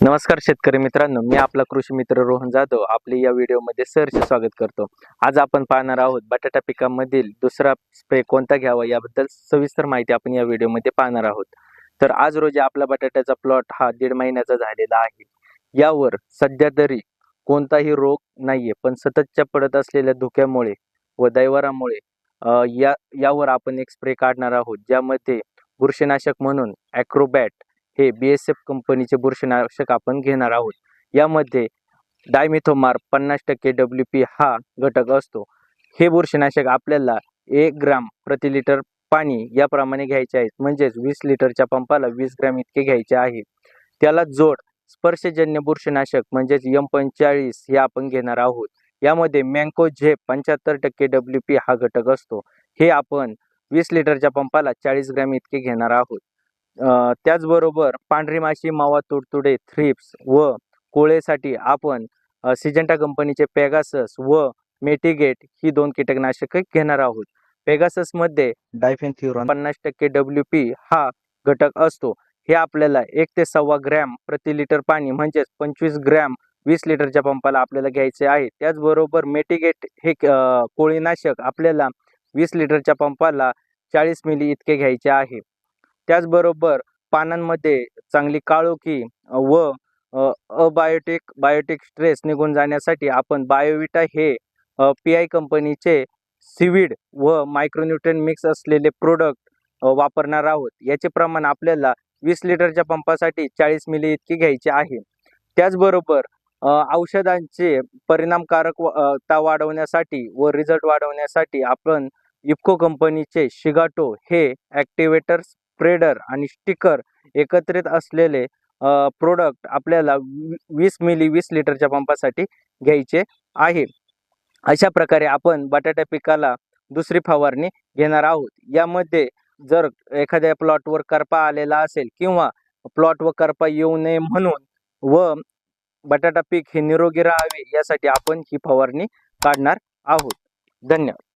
नमस्कार शेतकरी मित्रांनो मी आपला कृषी मित्र रोहन जाधव आपले या व्हिडिओमध्ये सहर्ष स्वागत करतो. आज आपण पाहणार आहोत बटाटा पिकामधील दुसरा स्प्रे कोणता घ्यावा याबद्दल सविस्तर माहिती आपण या व्हिडिओमध्ये पाहणार आहोत. तर आज रोजी आपला बटाट्याचा प्लॉट हा दीड महिन्याचा झालेला आहे. यावर सध्या तरी कोणताही रोग नाहीये पण सततच्या पडत असलेल्या धुक्यामुळे व दैवारामुळे या यावर आपण एक स्प्रे काढणार आहोत ज्यामध्ये बुरशीनाशक म्हणून ॲक्रोबॅट हे बी एस एफ कंपनीचे बुरशीनाशक आपण घेणार आहोत. यामध्ये डायमिथोमार पन्नास टक्के डब्ल्यू पी हा घटक असतो. हे बुरशीनाशक आपल्याला एक ग्राम प्रति लिटर पाणी याप्रमाणे घ्यायचे आहेत म्हणजेच वीस लिटरच्या पंपाला वीस ग्रॅम इतके घ्यायचे आहे. त्याला जोड स्पर्शजन्य बुरशीनाशक म्हणजेच यम पंचेचाळीस हे आपण घेणार आहोत. यामध्ये मँको झेप पंच्याहत्तर टक्के डब्ल्यू पी हा घटक असतो. हे आपण वीस लिटरच्या पंपाला चाळीस ग्रॅम इतके घेणार आहोत. त्याचबरोबर पांढरी माशी मावा तुडतुडे थ्रिप्स व कोळेसाठी आपण सिजंटा कंपनीचे पेगासस व मेटिगेट ही दोन कीटकनाशके घेणार आहोत. पेगाससमध्ये डायफेन्थ्युरॉन पन्नास टक्के डब्ल्यू पी हा घटक असतो. हे आपल्याला एक ते सव्वा ग्रॅम प्रति लिटर पाणी म्हणजेच पंचवीस ग्रॅम वीस लिटरच्या पंपाला आपल्याला घ्यायचे आहे. त्याचबरोबर मेटिगेट हे कोळीनाशक आपल्याला वीस लिटरच्या पंपाला चाळीस मिली इतके घ्यायचे आहे. त्याचबरोबर पानांमध्ये चांगली काळोखी व अबायोटिक बायोटिक स्ट्रेस निघून जाण्यासाठी आपण बायोविटा हे पी आय कंपनीचे सिविड व मायक्रोन्यूट्रन मिक्स असलेले प्रोडक्ट वापरणार आहोत. याचे प्रमाण आपल्याला वीस लिटरच्या पंपासाठी चाळीस मिली इतकी घ्यायचे आहे. त्याचबरोबर औषधांचे परिणामकारक ता वाढवण्यासाठी व रिझल्ट वाढवण्यासाठी आपण इफ्को कंपनीचे शिगाटो हे ॲक्टिवेटर्स स्प्रेडर आणि स्टिकर एकत्रित असलेले प्रोडक्ट आपल्याला वी- वीस मिली वीस लिटरच्या पंपासाठी घ्यायचे आहे. अशा प्रकारे आपण बटाटा पिकाला दुसरी फवारणी घेणार आहोत. यामध्ये जर एखाद्या प्लॉटवर करपा आलेला असेल किंवा प्लॉटवर करपा येऊ नये म्हणून व बटाटा पीक हे निरोगी राहावे यासाठी आपण ही फवारणी काढणार आहोत. धन्यवाद.